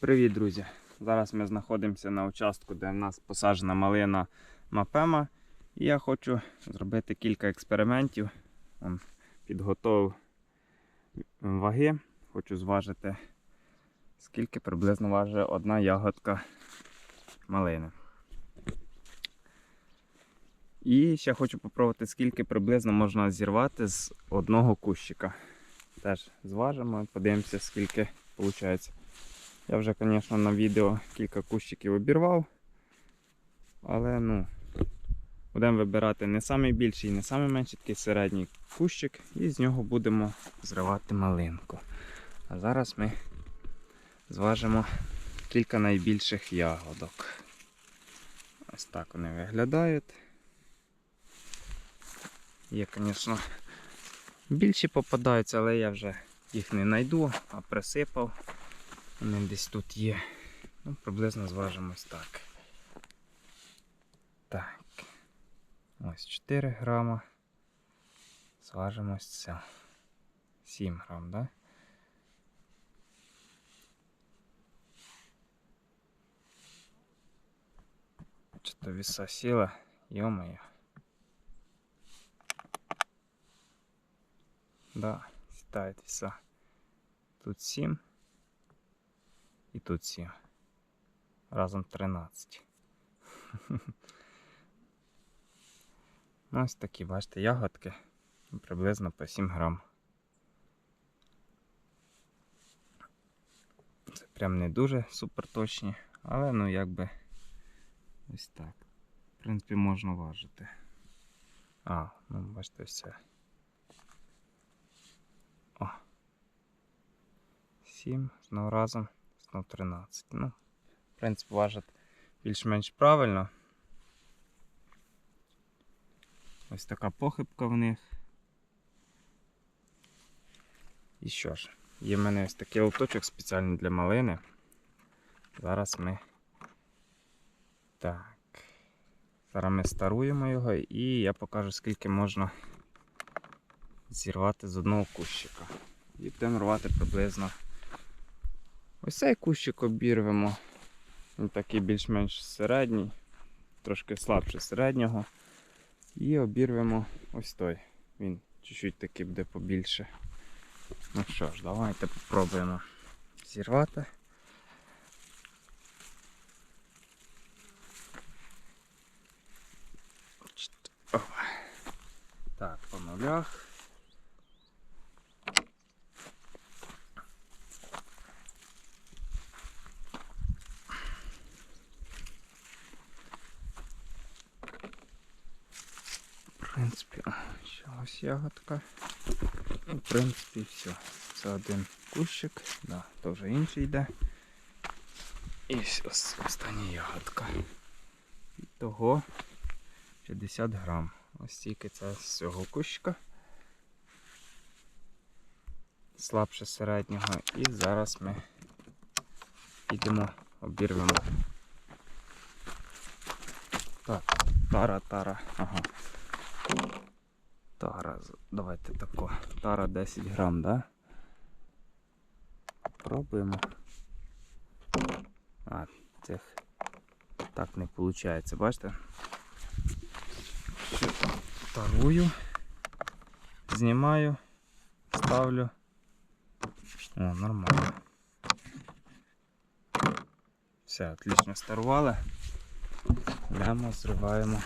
Привіт, друзі! Зараз ми знаходимося на участку, де в нас посаджена малина Мапема. І я хочу зробити кілька експериментів. Підготовив ваги. Хочу зважити, скільки приблизно важить одна ягодка малини. І ще хочу попробувати, скільки приблизно можна зірвати з одного кущика. Теж зважимо, подивимося, скільки виходить. Я вже, звісно, на відео кілька кущиків обірвав. Але ну, будемо вибирати не найбільший, не найменший, такий середній кущик, і з нього будемо зривати малинку. А зараз ми зважимо кілька найбільших ягодок. Ось так вони виглядають. Є, звісно, більші попадаються, але я вже їх не знайду, а присипав. Вони десь тут є. Ну, приблизно зважимось так. Так. Ось 4 грама. Зважимось це. 7 грам, да? Чи то віса сіла? Йо-моє. Да, сідає віса. Тут 7. І тут 7. Разом 13. Ну, ось такі, бачите, ягодки приблизно по 7 грам. Це прям не дуже супер точні, але ну якби ось так. В принципі, можна важити. А, ну бачите, все. О. 7 знову разом. Знов 13. Ну, в принципі, важить більш-менш правильно. Ось така похибка в них. І що ж, є в мене ось такий лоточок спеціальний для малини. Зараз ми. Так. Зараз ми старуємо його і я покажу, скільки можна зірвати з одного кущика. І будемо рвати приблизно. Ось цей кущик обірвемо. Він такий більш-менш середній, трошки слабше середнього. І обірвемо ось той. Він чуть-чуть такий буде побільше. Ну що ж, давайте попробуємо зірвати. Так, по нулях. Принципі, ще ось ягодка. Ну, в принципі, все. Це один кущик, да, вже інший йде. І ось остання ягодка. І того 50 грам. Ось тільки це з цього кущика. Слабше середнього. І зараз ми підемо, обірвемо. Так, тара, тара. Ага. Тара, давайте тако. Тара 10 грам, да? Пробуємо. А, цих так не виходить, бачите? Що тарую, знімаю, ставлю. О, нормально. Все, отлично старували. Йдемо, зриваємо.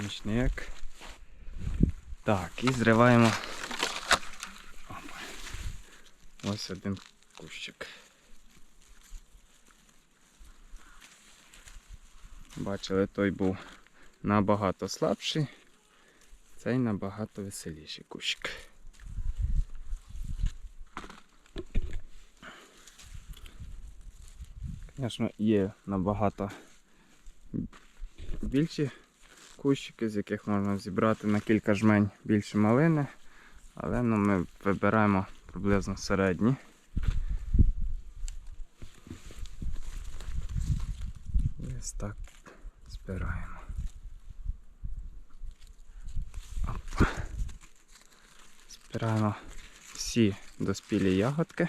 Помічник. Так, і зриваємо. Ось один кущик. Бачили, той був набагато слабший, цей набагато веселіший кущик. Звісно, є набагато більші кущики, з яких можна зібрати на кілька жмень більше малини, але ну, ми вибираємо приблизно середні. І ось так збираємо. Опа. Збираємо всі доспілі ягодки.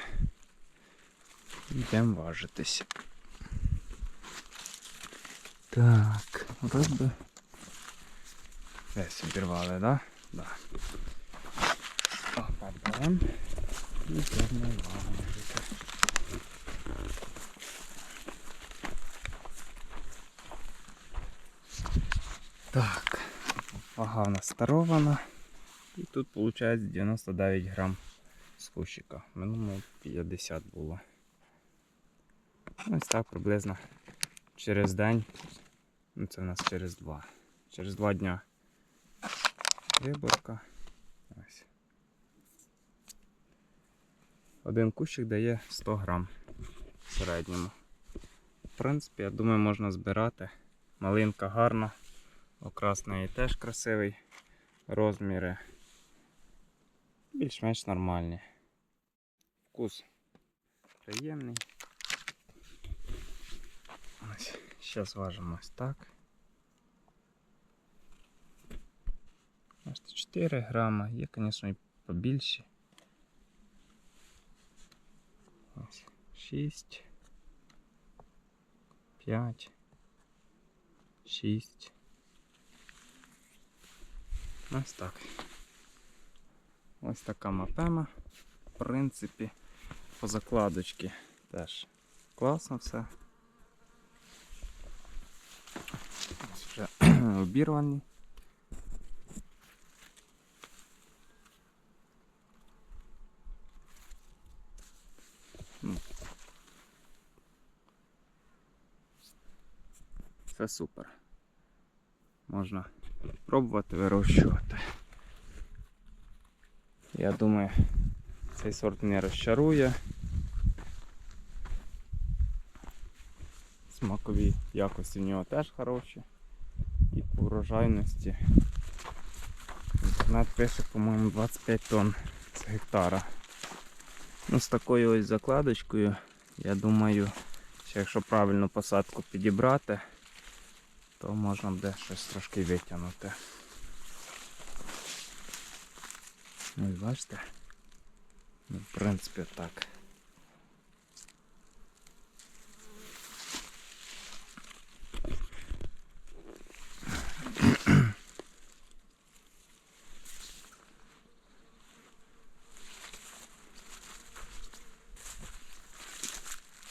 Йдемо важитися. Так, вроде. Десь обірвали, да? Да. Опа, берем. І йдемо. Так, вага у нас старована. І тут виходить 99 грам з кущика. В минулому 50 було. Ось так приблизно через день. Ну це в нас через два. Через два дня виборка. Ось. Один кущик дає 100 грам в середньому. В принципі, я думаю, можна збирати. Малинка гарна. Окрас неї теж красивий. Розміри більш-менш нормальні. Вкус приємний. Ось, зараз важимо ось так. Бачите, 4 грама, є, звісно, і побільші. Ось, 6, 5, 6. Ось так. Ось така мапема. В принципі, по закладочці теж класно все. Ось вже обірвані. Ну. Все супер. Можна пробувати вирощувати. Я думаю, цей сорт не розчарує. Смакові якості в нього теж хороші. І по урожайності. Інтернет пише, по-моєму, 25 тонн з гектара. Ну, з такою ось закладочкою, я думаю, що якщо правильну посадку підібрати, то можна буде щось трошки витягнути. Ось бачите? Ну, в принципі, так.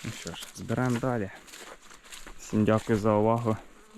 Ну що ж, збираємо далі. Всім дякую за увагу